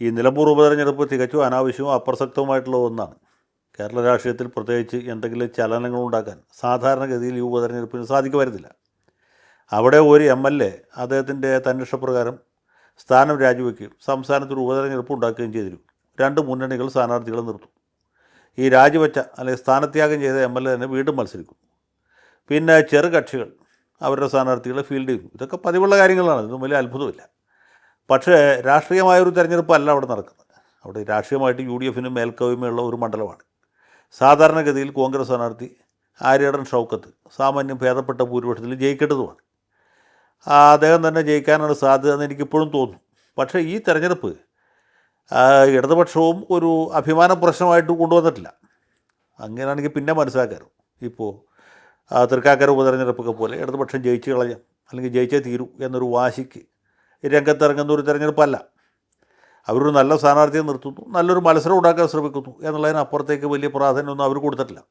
ഈ നിലമ്പൂർ ഉപതെരഞ്ഞെടുപ്പ് തികച്ചും അനാവശ്യവും അപ്രസക്തവുമായിട്ടുള്ള ഒന്നാണ്. കേരള രാഷ്ട്രീയത്തിൽ പ്രത്യേകിച്ച് എന്തെങ്കിലും ചലനങ്ങൾ ഉണ്ടാക്കാൻ സാധാരണഗതിയിൽ ഈ ഉപതെരഞ്ഞെടുപ്പിന് സാധിക്കുമായിരുന്നില്ല. അവിടെ ഒരു എം എൽ എ അദ്ദേഹത്തിന്റെ തന്നിഷ്ടപ്രകാരം സ്ഥാനം രാജിവെക്കുകയും സംസ്ഥാനത്തൊരു ഉപതെരഞ്ഞെടുപ്പ് ഉണ്ടാക്കുകയും ചെയ്തിരുന്നു. രണ്ട് മുന്നണികൾ സ്ഥാനാർത്ഥികളെ നിർത്തും. ഈ രാജിവെച്ച അല്ലെങ്കിൽ സ്ഥാനത്യാഗം ചെയ്ത എം എൽ എ തന്നെ വീണ്ടും മത്സരിക്കും. പിന്നെ ചെറുകക്ഷികൾ അവരുടെ സ്ഥാനാർത്ഥികളെ ഫീൽഡ് ചെയ്തു ഇതൊക്കെ പതിവുള്ള കാര്യങ്ങളാണ്. ഇതൊന്നും വലിയ അത്ഭുതമില്ല. പക്ഷേ രാഷ്ട്രീയമായൊരു തെരഞ്ഞെടുപ്പല്ല അവിടെ നടക്കുന്നത്. അവിടെ രാഷ്ട്രീയമായിട്ട് യു ഡി എഫിന് മേൽക്കവിമയുള്ള ഒരു മണ്ഡലമാണ്. സാധാരണഗതിയിൽ കോൺഗ്രസ് സ്ഥാനാർത്ഥി ആര്യടൻ ഷൗക്കത്ത് സാമാന്യം ഭേദപ്പെട്ട ഭൂരിപക്ഷത്തിൽ ജയിക്കേണ്ടതുമാണ്. അദ്ദേഹം തന്നെ ജയിക്കാനാണ് സാധ്യത എന്ന് എനിക്കിപ്പോഴും തോന്നുന്നു പക്ഷേ ഈ തെരഞ്ഞെടുപ്പ് ഇടതുപക്ഷവും ഒരു അഭിമാന പ്രശ്നമായിട്ട് കൊണ്ടുവന്നിട്ടില്ല. അങ്ങനെയാണെങ്കിൽ പിന്നെ മനസ്സിലാക്കാറും ഇപ്പോൾ തൃക്കാക്കര ഉപതെരഞ്ഞെടുപ്പൊക്കെ പോലെ ഇടതുപക്ഷം ജയിച്ചു കളയാം അല്ലെങ്കിൽ ജയിച്ചേ തീരൂ എന്നൊരു വാശിക്ക് രംഗത്തിറങ്ങുന്ന ഒരു തിരഞ്ഞെടുപ്പല്ല. അവരൊരു നല്ല സ്ഥാനാർത്ഥിയെ നിർത്തുന്നു നല്ലൊരു മത്സരം ഉണ്ടാക്കാൻ ശ്രമിക്കുന്നു എന്നുള്ളതിനപ്പുറത്തേക്ക് വലിയ പ്രാധാന്യമൊന്നും അവർ കൊടുത്തിട്ടില്ല.